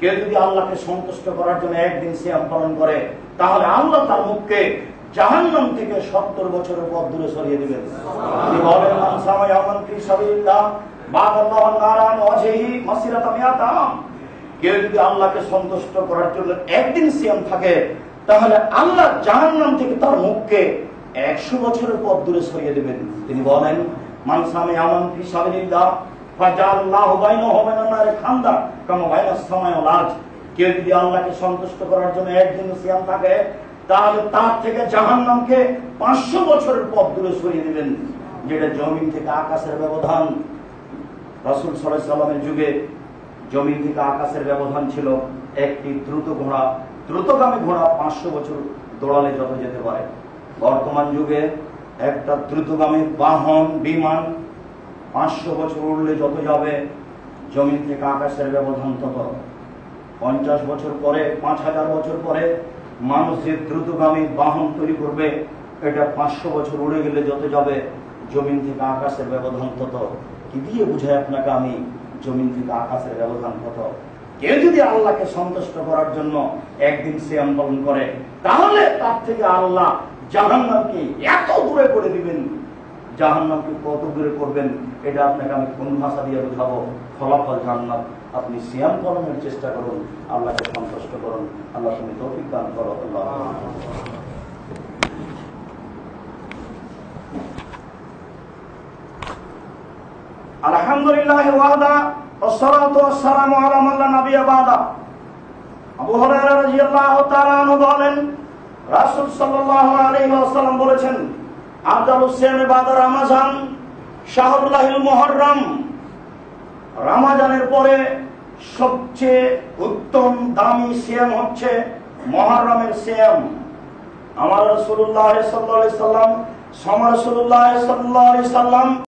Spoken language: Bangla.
কেউ যদি আল্লাহকে সন্তুষ্ট করার জন্য একদিন সিয়াম পালন করে, তাহলে আল্লাহ তার মুখকে জাহান্নাম থেকে সত্তর বছরের দূরে সরিয়ে দিবেন। কেউ যদি আল্লাহকে সন্তুষ্ট করার জন্য একদিন সিয়াম থাকে, তাহলে আল্লাহ জাহান্নাম থেকে তার মুখকে একশো বছরের পথ দূরে সরিয়ে দেবেন। তিনি বলেন, মান সামা ইয়ামান ফি কেউ যদি আল্লাহকে সন্তুষ্ট করার জন্য একদিন সিয়াম থাকে, তাহলে তার থেকে জাহান্নামকে পাঁচশো বছরের পথ দূরে সরিয়ে দিবেন, যেটা জমিন থেকে আকাশের ব্যবধান। রাসূল সাল্লামের যুগে জমিন থেকে আকাশের ব্যবধান ছিল একটি দ্রুত ঘোড়া। দ্রুতগামী ঘোড়া পাঁচশো বছর দৌড়ালে যত যেতে পারে। বর্তমান যুগে একটা দ্রুতগামী বাহন, বিমান পাঁচশো বছর উড়লে যত যাবে জমিন থেকে আকাশের ব্যবধান তত। পঞ্চাশ বছর পরে, পাঁচ হাজার বছর পরে মানুষ যে দ্রুতগামী বাহন তৈরি করবে, এটা পাঁচশো বছর উড়ে গেলে যত যাবে, জমিন থেকে আকাশের ব্যবধান তত। কি দিয়ে বুঝায় আপনাকে আমি, জমিন থেকে আকাশের ব্যবধান কত কেউ যদি আল্লাহকে সন্তুষ্ট করার জন্য একদিন সে আন্দোলন করে, তাহলে তার থেকে আল্লাহ জাহান্নামকে এত দূরে করে দিবেন। জাহান্নামকে কত দূরে করবেন এটা আপনাকে আমি কোন ভাষা দিয়ে বোঝাবো ফলাফল জান্নাত আপনি সিয়াম পালনের চেষ্টা করুন আল্লাহকে সন্তুষ্ট করুন আল্লাহ তুমি তৌফিক দান করো আল্লাহ আলহামদুলিল্লাহ ওয়াহদা والصلاة والسلام على من لا نبي بعده আবু হুরায়রা রাদিয়াল্লাহু তাআলা আনহু বলেন রাসূল সাল্লাল্লাহু আলাইহি ওয়াসাল্লাম বলেছেন আফদালুস সিয়ামে বাদা রমাজান, শাহরুল্লাহিল মোহরম রমাজানের পরে সবচেয়ে উত্তম দামি সিয়াম হচ্ছে মহররমের সিয়াম আমার রসুল্লাহ সাল্লাহ সাল্লাম সমরসুল্লাহ সাল্লাহ সাল্লাম